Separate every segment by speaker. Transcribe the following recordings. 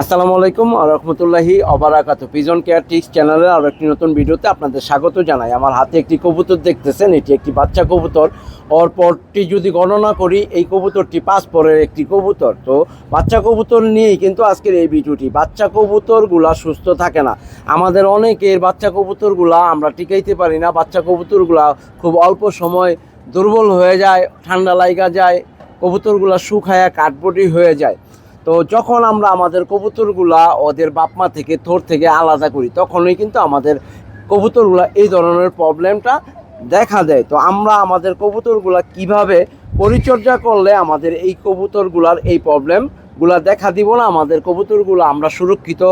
Speaker 1: আসসালামু আলাইকুম রহমতুল্লাহি অবারাকাত। পিজন কেয়ার টিক্স চ্যানেলের আরও একটি নতুন ভিডিওতে আপনাদের স্বাগত জানাই। আমার হাতে একটি কবুতর দেখতেছেন, এটি একটি বাচ্চা কবুতর। ওর পরটি যদি গণনা করি, এই কবুতরটি পাঁচ পরের একটি কবুতর। তো বাচ্চা কবুতর নিয়েই কিন্তু আজকের এই ভিডিওটি। বাচ্চা কবুতরগুলা সুস্থ থাকে না। আমাদের অনেকের বাচ্চা কবুতরগুলা আমরা টিকাইতে পারি না। বাচ্চা কবুতরগুলা খুব অল্প সময় দুর্বল হয়ে যায়, ঠান্ডা লাইগা যায়, কবুতরগুলা শুকায়া কাঠবটি হয়ে যায়। তো যখন আমরা আমাদের কবুতরগুলা ওদের বাপমা থেকে, থোর থেকে আলাদা করি, তখনই কিন্তু আমাদের কবুতরগুলা এই ধরনের প্রবলেমটা দেখা দেয়। তো আমরা আমাদের কবুতরগুলা কীভাবে পরিচর্যা করলে আমাদের এই কবুতরগুলার এই প্রবলেমগুলা দেখা দিব না, আমাদের কবুতরগুলো আমরা সুরক্ষিত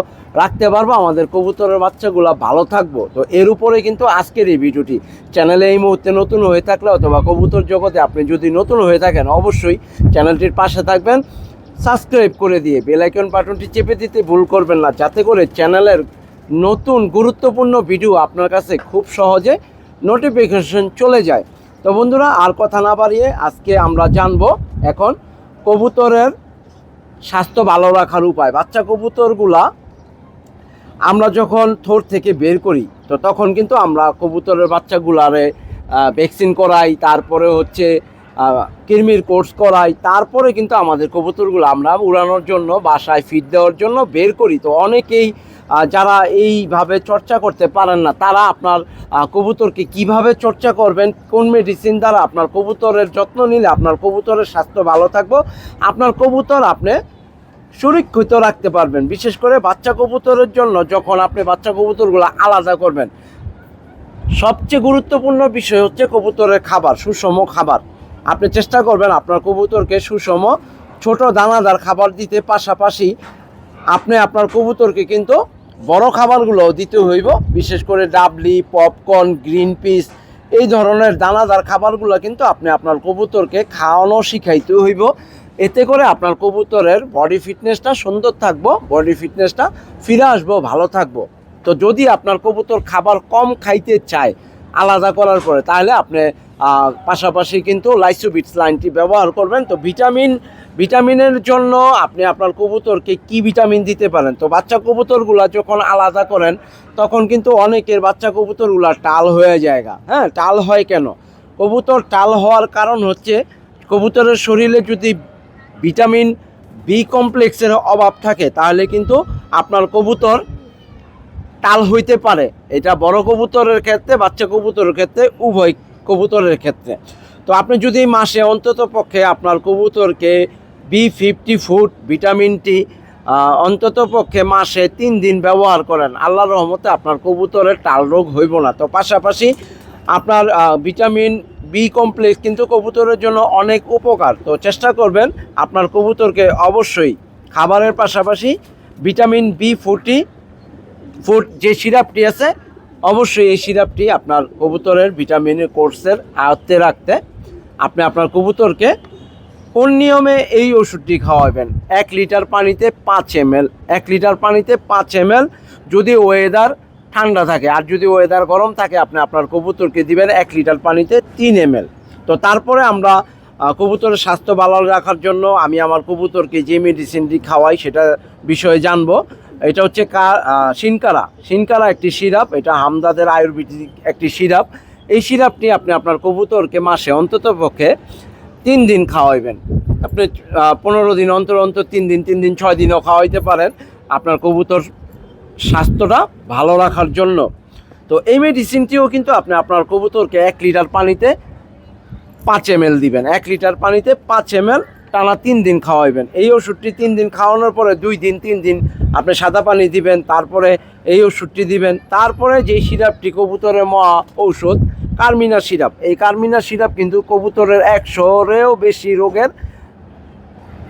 Speaker 1: রাখতে পারব, আমাদের কবুতরের বাচ্চাগুলো ভালো থাকব। তো এর উপরে কিন্তু আজকের এই ভিডিওটি। চ্যানেলে এই মুহূর্তে নতুন হয়ে থাকলে অথবা কবুতর জগতে আপনি যদি নতুন হয়ে থাকেন, অবশ্যই চ্যানেলটির পাশে থাকবেন। সাবস্ক্রাইব করে দিয়ে বেলাইকন বাটনটি চেপে দিতে ভুল করবেন না। যাতে করে চ্যানেলের নতুন গুরুত্বপূর্ণ ভিডিও আপনার কাছে খুব সহজে নোটিফিকেশন চলে যায়। তো বন্ধুরা, আর কথা না বাড়িয়ে আজকে আমরা জানব এখন কবুতরের স্বাস্থ্য ভালো রাখার উপায়। বাচ্চা কবুতরগুলা আমরা যখন থোর থেকে বের করি, তো তখন কিন্তু আমরা কবুতরের বাচ্চাগুলারে ভ্যাকসিন করাই, তারপরে হচ্ছে কৃমির কোর্স করাই, তারপরে কিন্তু আমাদের কবুতরগুলো আমরা উড়ানোর জন্য, বাসায় ফিড দেওয়ার জন্য বের করি। তো অনেকেই যারা এইভাবে চর্চা করতে পারেন না, তারা আপনার কবুতরকে কীভাবে চর্চা করবেন, কোন মেডিসিন দ্বারা আপনার কবুতরের যত্ন নিলে আপনার কবুতরের স্বাস্থ্য ভালো থাকব, আপনার কবুতর আপনি সুরক্ষিত রাখতে পারবেন। বিশেষ করে বাচ্চা কবুতরের জন্য যখন আপনি বাচ্চা কবুতরগুলো আলাদা করবেন, সবচেয়ে গুরুত্বপূর্ণ বিষয় হচ্ছে কবুতরের খাবার, সুষম খাবার। আপনি চেষ্টা করবেন আপনার কবুতরকে সুষম ছোট দানাদার খাবার দিতে। পাশাপাশি আপনি আপনার কবুতরকে কিন্তু বড় খাবারগুলোও দিতে হইব, বিশেষ করে ডাবলি, পপকর্ন, গ্রিন পিস, এই ধরনের দানাদার খাবারগুলো কিন্তু আপনি আপনার কবুতরকে খাওয়ানো শিখাইতে হইব। এতে করে আপনার কবুতরের বডি ফিটনেসটা সুন্দর থাকব, বডি ফিটনেসটা ফিরে আসব, ভালো থাকব। তো যদি আপনার কবুতর খাবার কম খাইতে চায় আলাদা করার পরে তাহলে আপনি পাশাপাশি কিন্তু লাইসোবিটস লাইনটি ব্যবহার করবেন। তো ভিটামিন ভিটামিনের জন্য আপনি আপনার কবুতরকে কি ভিটামিন দিতে পারেন? তো বাচ্চা কবুতরগুলা যখন আলাদা করেন, তখন কিন্তু অনেকের বাচ্চা কবুতরগুলা টাল হয়ে যায়গা হ্যাঁ টাল হয় কেন? কবুতর টাল হওয়ার কারণ হচ্ছে কবুতরের শরীরে যদি ভিটামিন বি কমপ্লেক্সের অভাব থাকে, তাহলে কিন্তু আপনার কবুতর টাল হইতে পারে। এটা বড় কবুতরের ক্ষেত্রে, বাচ্চা কবুতরের ক্ষেত্রে, উভয় কবুতরের ক্ষেত্রে। তো আপনি যদি মাসে অন্তত পক্ষে আপনার কবুতরকে বি ফিফটি ফুড ভিটামিনটি অন্তত পক্ষে মাসে তিন দিন ব্যবহার করেন, আল্লাহর রহমতে আপনার কবুতরের টাল রোগ হইব না। তো পাশাপাশি আপনার ভিটামিন বি কমপ্লেক্স কিন্তু কবুতরের জন্য অনেক উপকার। তো চেষ্টা করবেন আপনার কবুতরকে অবশ্যই খাবারের পাশাপাশি ভিটামিন বি ফুটি ফুড, যে সিরাপটি আছে, অবশ্যই এই সিরাপটি আপনার কবুতরের ভিটামিনের কোর্সের আয়ত্তে রাখতে আপনি আপনার কবুতরকে কোন নিয়মে এই ওষুধটি খাওয়াবেন? এক লিটার পানিতে পাঁচ এম এক লিটার পানিতে পাঁচ এম যদি ওয়েদার ঠান্ডা থাকে, আর যদি ওয়েদার গরম থাকে, আপনি আপনার কবুতরকে দিবেন এক লিটার পানিতে তিন এম তো তারপরে আমরা কবুতরের স্বাস্থ্য ভালো রাখার জন্য আমি আমার কবুতরকে যে মেডিসিনটি খাওয়াই সেটা বিষয়ে জানব। এটা হচ্ছে কা সিনকারা সিনকারা একটি সিরাপ, এটা হামদাদের আয়ুর্বেদিক একটি সিরাপ। এই সিরাপটি আপনি আপনার কবুতরকে মাসে, অন্তত পক্ষে তিন দিন খাওয়াইবেন। আপনি পনেরো দিন অন্তর অন্তর তিন দিন তিন দিন, ছয় দিনও খাওয়াইতে পারেন আপনার কবুতর স্বাস্থ্যটা ভালো রাখার জন্য। তো এই মেডিসিনটিও কিন্তু আপনি আপনার কবুতরকে এক লিটার পানিতে পাঁচ এম দিবেন। এক লিটার পানিতে পাঁচ এম টানা তিন দিন খাওয়াইবেন। এই ওষুধটি তিন দিন খাওয়ানোর পরে দুই দিন, তিন দিন আপনি সাদা পানি দিবেন, তারপরে এই ওষুধটি দিবেন। তারপরে যেই সিরাপটি কবুতরের মহা ঔষধ, কার্মিনা সিরাপ। এই কার্মিনা সিরাপ কিন্তু কবুতরের একশোরেও বেশি রোগের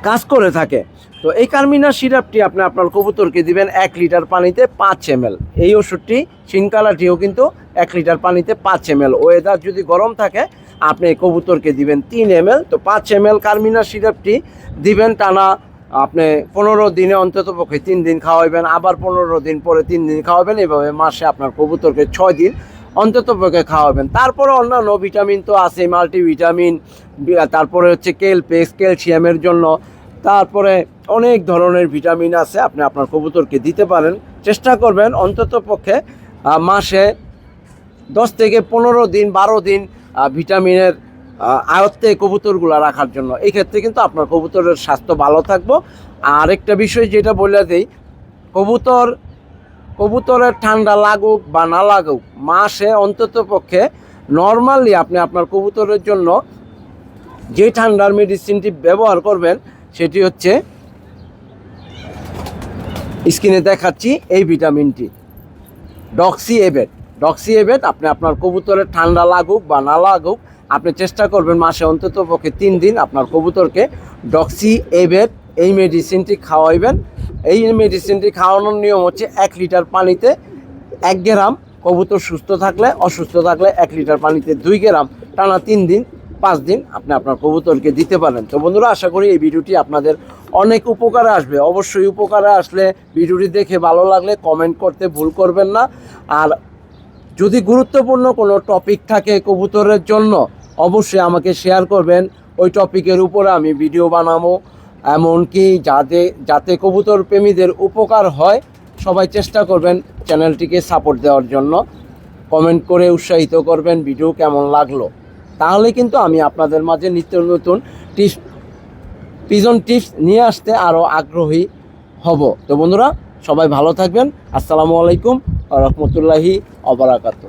Speaker 1: কাজ করে থাকে। তো এই কার্মিনা সিরাপটি আপনি আপনার কবুতরকে দিবেন এক লিটার পানিতে পাঁচ এম এই ওষুধটি সিনকালাটিও কিন্তু এক লিটার পানিতে পাঁচ এম ওয়েদার যদি গরম থাকে আপনি কবুতরকে দিবেন তিন এম তো পাঁচ এম এল কার্মিনা সিরাপটি দিবেন টানা, আপনি পনেরো দিনে অন্তত পক্ষে তিন দিন খাওয়াবেন আবার পনেরো দিন পরে তিন দিন খাওয়াবেন এভাবে মাসে আপনার কবুতরকে ছয় দিন অন্তত পক্ষে খাওয়াবেন তারপরে অন্যান্য ভিটামিন তো আছে মাল্টিভিটামিন, তারপরে হচ্ছে কেলপেক্স, ক্যালসিয়ামের জন্য, তারপরে অনেক ধরনের ভিটামিন আছে, আপনি আপনার কবুতরকে দিতে পারেন। চেষ্টা করবেন অন্তত পক্ষে মাসে দশ থেকে পনেরো দিন, বারো দিন ভিটামিনের আয়ত্তে কবুতরগুলো রাখার জন্য। এই ক্ষেত্রে কিন্তু আপনার কবুতরের স্বাস্থ্য ভালো থাকব। আর একটা বিষয় যেটা বলে দিই, কবুতর, কবুতরের ঠান্ডা লাগুক বা না লাগুক, মাসে অন্তত পক্ষে নর্মালি আপনি আপনার কবুতরের জন্য যে ঠান্ডার মেডিসিনটি ব্যবহার করবেন, সেটি হচ্ছে স্কিনে দেখাচ্ছি এই ভিটামিনটি, ডক্সি এবেট। ডক্সি এবেট আপনি আপনার কবুতরের ঠান্ডা লাগুক বা না লাগুক, আপনি চেষ্টা করবেন মাসে অন্তত পক্ষে তিন দিন আপনার কবুতরকে ডক্সি এবেট এই মেডিসিনটি খাওয়াইবেন। এই মেডিসিনটি খাওয়ানোর নিয়ম হচ্ছে এক লিটার পানিতে এক গ্রাম, কবুতর সুস্থ থাকলে, অসুস্থ থাকলে এক লিটার পানিতে দুই গ্রাম, টানা তিন দিন, পাঁচ দিন আপনি আপনার কবুতরকে দিতে পারেন। তো বন্ধুরা, আশা করি এই ভিডিওটি আপনাদের অনেক উপকারে আসবে। অবশ্যই উপকারে আসলে ভিডিওটি দেখে ভালো লাগলে কমেন্ট করতে ভুল করবেন না। আর যদি গুরুত্বপূর্ণ কোনো টপিক থাকে কবুতরের জন্য, অবশ্যই আমাকে শেয়ার করবেন। ওই টপিকের উপরে আমি ভিডিও বানাবো। এমনকি যাতে যাতে কবুতর প্রেমীদের উপকার হয়, সবাই চেষ্টা করবেন চ্যানেলটিকে সাপোর্ট দেওয়ার জন্য। কমেন্ট করে উৎসাহিত করবেন ভিডিও কেমন লাগল। তাহলে কিন্তু আমি আপনাদের মাঝে নিত্য নতুন টিপস পিজন টিপস নিয়ে আসতে আরও আগ্রহী হব। তো বন্ধুরা, সবাই ভালো থাকবেন। আসসালামু আলাইকুম। রহমতুল্লাহি অবরাকাতু।